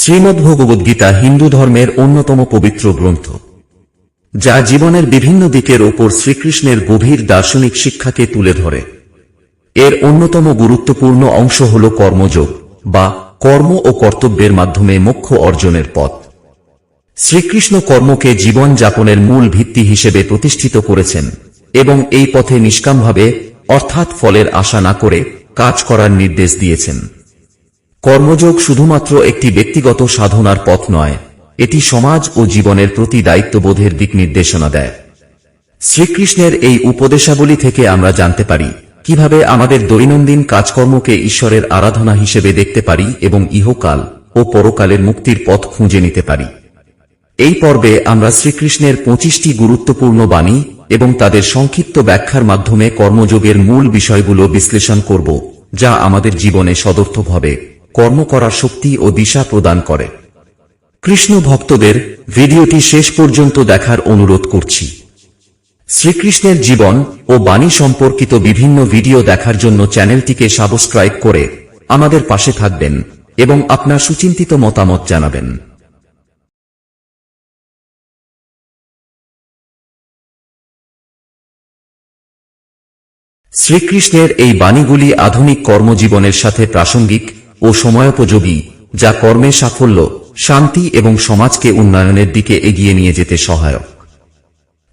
শ্রীমদ্ভগবদ্গীতা হিন্দু ধর্মের অন্যতম পবিত্র গ্রন্থ, যা জীবনের বিভিন্ন দিকের ওপর শ্রীকৃষ্ণের গভীর দার্শনিক শিক্ষাকে তুলে ধরে। এর অন্যতম গুরুত্বপূর্ণ অংশ হল কর্মযোগ, বা কর্ম ও কর্তব্যের মাধ্যমে মোক্ষ অর্জনের পথ। শ্রীকৃষ্ণ কর্মকে জীবন যাপনের মূল ভিত্তি হিসেবে প্রতিষ্ঠিত করেছেন এবং এই পথে নিষ্কামভাবে, অর্থাৎ ফলের আশা না করে, কাজ করার নির্দেশ দিয়েছেন। কর্মযোগ শুধুমাত্র একটি ব্যক্তিগত সাধনার পথ নয়, এটি সমাজ ও জীবনের প্রতি দায়িত্ববোধের দিক নির্দেশনা দেয়। শ্রীকৃষ্ণের এই উপদেশাবলী থেকে আমরা জানতে পারি, কীভাবে আমাদের দৈনন্দিন কাজকর্মকে ঈশ্বরের আরাধনা হিসেবে দেখতে পারি এবং ইহকাল ও পরকালের মুক্তির পথ খুঁজে নিতে পারি। এই পর্বে আমরা শ্রীকৃষ্ণের পঁচিশটি গুরুত্বপূর্ণ বাণী এবং তাদের সংক্ষিপ্ত ব্যাখ্যার মাধ্যমে কর্মযোগের মূল বিষয়গুলো বিশ্লেষণ করব, যা আমাদের জীবনে সদর্থভাবে কর্ম করার শক্তি ও দিশা প্রদান করে। কৃষ্ণ ভক্তদের ভিডিওটি শেষ পর্যন্ত দেখার অনুরোধ করছি। শ্রীকৃষ্ণের জীবন ও বাণী সম্পর্কিত বিভিন্ন ভিডিও দেখার জন্য চ্যানেলটিকে সাবস্ক্রাইব করে আমাদের পাশে থাকবেন এবং আপনার সুচিন্তিত মতামত জানাবেন। শ্রীকৃষ্ণের এই বাণীগুলি আধুনিক কর্মজীবনের সাথে প্রাসঙ্গিক। ও সময়োপযোগী যা কর্মে সাফল্য, শান্তি এবং সমাজকে উন্নয়নের দিকে এগিয়ে নিয়ে যেতে সহায়ক।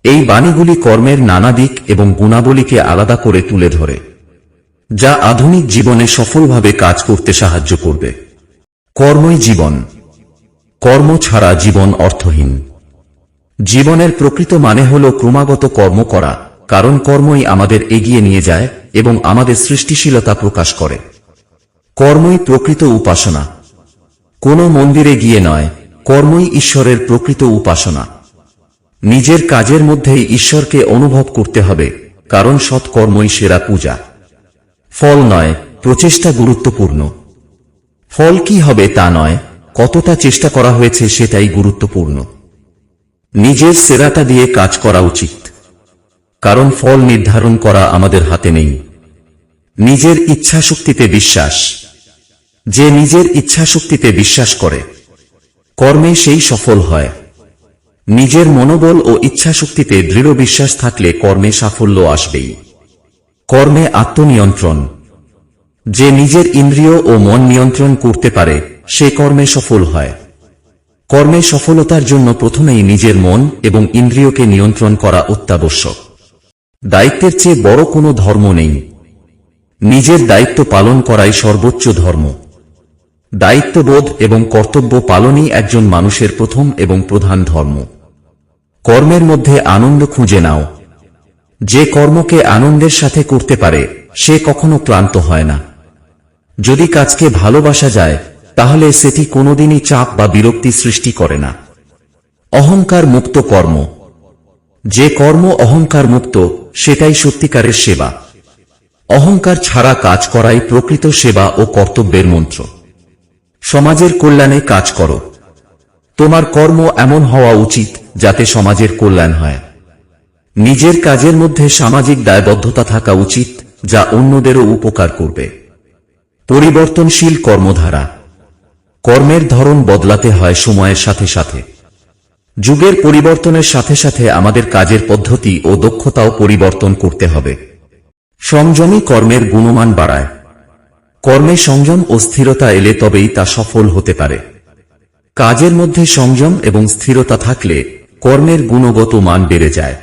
এই বাণীগুলি কর্মের নানা দিক এবং গুণাবলীকে আলাদা করে তুলে ধরে, যা আধুনিক জীবনে সফলভাবে কাজ করতে সাহায্য করবে। কর্মই জীবন। কর্ম ছাড়া জীবন অর্থহীন। জীবনের প্রকৃত মানে হল ক্রমাগত কর্ম করা, কারণ কর্মই আমাদের এগিয়ে নিয়ে যায় এবং আমাদের সৃষ্টিশীলতা প্রকাশ করে। কর্মই প্রকৃত উপাসনা। কোনো মন্দিরে গিয়ে নয়, কর্মই ঈশ্বরের প্রকৃত উপাসনা। নিজের কাজের মধ্যেই ঈশ্বরকে অনুভব করতে হবে, কারণ সৎকর্মই সেরা পূজা। ফল নয়, প্রচেষ্টা গুরুত্বপূর্ণ। ফল কি হবে তা নয়, কতটা চেষ্টা করা হয়েছে সেটাই গুরুত্বপূর্ণ। নিজের সেরাটা দিয়ে কাজ করা উচিত। কারণ ফল নির্ধারণ করা আমাদের হাতে নেই। নিজের ইচ্ছাশক্তিতে বিশ্বাস। যে নিজের ইচ্ছাশক্তিতে বিশ্বাস করে, কর্মে সেই সফল হয়। নিজের মনোবল ও ইচ্ছাশক্তিতে দৃঢ় বিশ্বাস থাকলে কর্মে সাফল্য আসবেই। কর্মে আত্মনিয়ন্ত্রণ। যে নিজের ইন্দ্রিয় ও মন নিয়ন্ত্রণ করতে পারে, সে কর্মে সফল হয়। কর্মে সফলতার জন্য প্রথমেই নিজের মন এবং ইন্দ্রিয়কে নিয়ন্ত্রণ করা অত্যাবশ্যক। দায়িত্বের চেয়ে বড় কোনো ধর্ম নেই। নিজের দায়িত্ব পালন করাই সর্বোচ্চ ধর্ম। দায়িত্ববোধ এবং কর্তব্য পালনই একজন মানুষের প্রথম এবং প্রধান ধর্ম। কর্মের মধ্যে আনন্দ খুঁজে নাও। যে কর্মকে আনন্দের সাথে করতে পারে, সে কখনো ক্লান্ত হয় না। যদি কাজকে ভালোবাসা যায়, তাহলে সেটি কোনোদিনই চাপ বা বিরক্তি সৃষ্টি করে না। অহংকার মুক্ত কর্ম। যে কর্ম অহংকার মুক্ত, সেটাই সত্যিকারের সেবা। অহংকার ছাড়া কাজ করাই প্রকৃত সেবা ও কর্তব্যের মন্ত্র। সমাজের কল্যাণে কাজ করো। তোমার কর্ম এমন হওয়া উচিত যাতে সমাজের কল্যাণ হয়। নিজের কাজের মধ্যে সামাজিক দায়বদ্ধতা থাকা উচিত যা অন্যদেরও উপকার করবে। পরিবর্তনশীল কর্মধারা। কর্মের ধরন বদলাতে হয় সময়ের সাথে সাথে। যুগের পরিবর্তনের সাথে সাথে আমাদের কাজের পদ্ধতি ও দক্ষতাও পরিবর্তন করতে হবে। সংযমী কর্মের গুণমান বাড়ায়। কর্মে সংযম ও স্থিরতা এলে তবেই তা সফল হতে পারে। কাজের মধ্যে সংযম এবং স্থিরতা থাকলে কর্মের গুণগত মান বেড়ে যায়।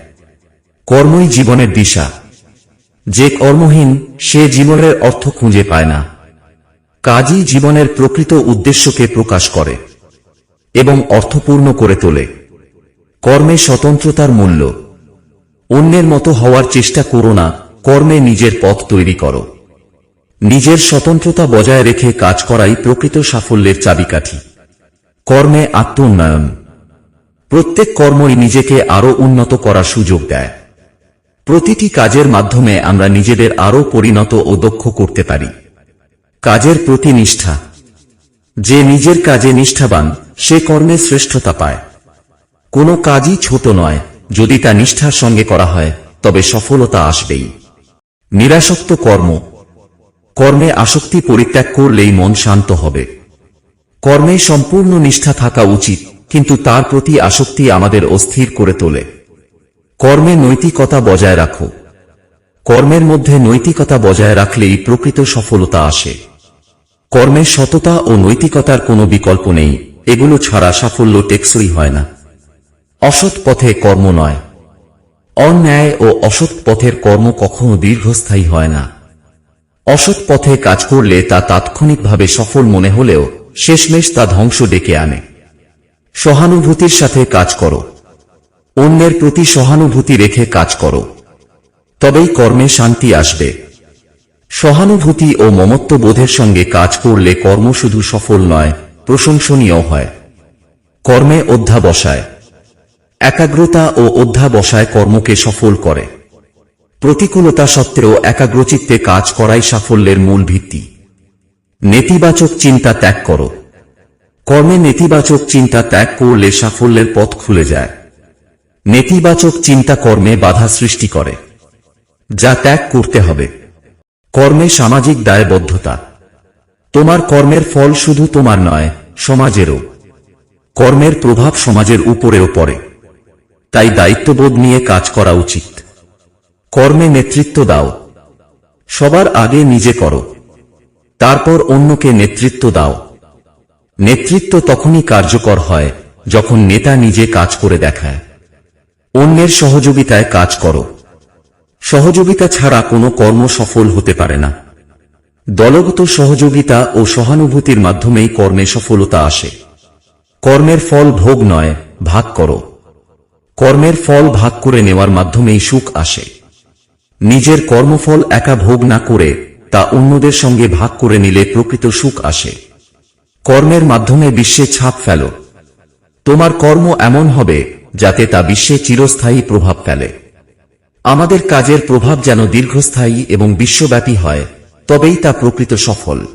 কর্মই জীবনের দিশা। যে কর্মহীন, সে জীবনের অর্থ খুঁজে পায় না। কাজই জীবনের প্রকৃত উদ্দেশ্যকে প্রকাশ করে এবং অর্থপূর্ণ করে তোলে। কর্মে স্বতন্ত্রতার মূল্য। অন্যের মতো হওয়ার চেষ্টা করো না, কর্মে নিজের পথ তৈরি করো। নিজের স্বতন্ত্রতা বজায় রেখে কাজ করাই প্রকৃত সাফল্যের চাবিকাঠি। কর্মে আত্ম উন্নয়ন প্রত্যেক কর্মই নিজেকে আরও উন্নত করার সুযোগ দেয়। প্রতিটি কাজের মাধ্যমে আমরা নিজেদের আরও পরিণত ও দক্ষ করতে পারি। কাজের প্রতি নিষ্ঠা। যে নিজের কাজে নিষ্ঠাবান, সে কর্মে শ্রেষ্ঠতা পায়। কোনো কাজই ছোট নয়, যদি তা নিষ্ঠার সঙ্গে করা হয়, তবে সফলতা আসবেই। নিরাসক্ত কর্ম কর্মে আসক্তি পরিত্যাগ করলেই মন শান্ত হবে। কর্মে সম্পূর্ণ নিষ্ঠা থাকা উচিত, কিন্তু তার প্রতি আসক্তি আমাদের অস্থির করে তোলে। কর্মে নৈতিকতা বজায় রাখো। কর্মের মধ্যে নৈতিকতা বজায় রাখলেই প্রকৃত সফলতা আসে। কর্মের সততা ও নৈতিকতার কোনো বিকল্প নেই, এগুলো ছাড়া সাফল্য টেকসই হয় না। অসৎ পথে কর্ম নয়। অন্যায় ও অসৎ পথের কর্ম কখনো দীর্ঘস্থায়ী হয় না। অসৎ পথে কাজ করলে তা তাৎক্ষণিকভাবে সফল মনে হলেও শেষমেশ তা ধ্বংস ডেকে আনে। সহানুভূতির সাথে কাজ করো। অন্যের প্রতি সহানুভূতি রেখে কাজ করো। তবেই কর্মে শান্তি আসবে। সহানুভূতি ও মমত্ব বোধের সঙ্গে কাজ করলে কর্ম শুধু সফল নয়, প্রশংসনীয় হয়। কর্মে অধ্যাবসায়। একাগ্রতা ও অধ্যাবসায় কর্মকে সফল করে। প্রতিকূলতা সত্ত্বেও একাগ্রচিত্তে কাজ করাই সাফল্যের মূল ভিত্তি। নেতিবাচক চিন্তা ত্যাগ করো। কর্মে নেতিবাচক চিন্তা ত্যাগ করলে সাফল্যের পথ খুলে যায়। নেতিবাচক চিন্তা কর্মে বাধা সৃষ্টি করে। যা ত্যাগ করতে হবে। কর্মে সামাজিক দায়বদ্ধতা। তোমার কর্মের ফল শুধু তোমার নয়, সমাজেরও। কর্মের প্রভাব সমাজের উপরেও পড়ে। তাই দায়িত্ববোধ নিয়ে কাজ করা উচিত। কর্মে নেতৃত্ব দাও। সবার আগে নিজে করো। তারপর অন্যকে নেতৃত্ব দাও। নেতৃত্ব তখনই কার্যকর হয়, যখন নেতা নিজে কাজ করে দেখায়। অন্যের সহযোগিতায় কাজ করো। সহযোগিতা ছাড়া কোনো কর্ম সফল হতে পারে না। দলগত সহযোগিতা ও সহানুভূতির মাধ্যমেই কর্মে সফলতা আসে। কর্মের ফল ভোগ নয়, ভাগ করো। কর্মের ফল ভাগ করে নেওয়ার মাধ্যমেই সুখ আসে। নিজের কর্মফল একা ভোগ না করে তা অন্যদের সঙ্গে ভাগ করে নিলে প্রকৃত সুখ আসে। কর্মের মাধ্যমে বিশ্বে ছাপ ফেল। তোমার কর্ম এমন হবে যাতে তা বিশ্বে চিরস্থায়ী প্রভাব ফেলে। আমাদের কাজের প্রভাব যেন দীর্ঘস্থায়ী এবং বিশ্বব্যাপী হয়, তবেই তা প্রকৃত সফল।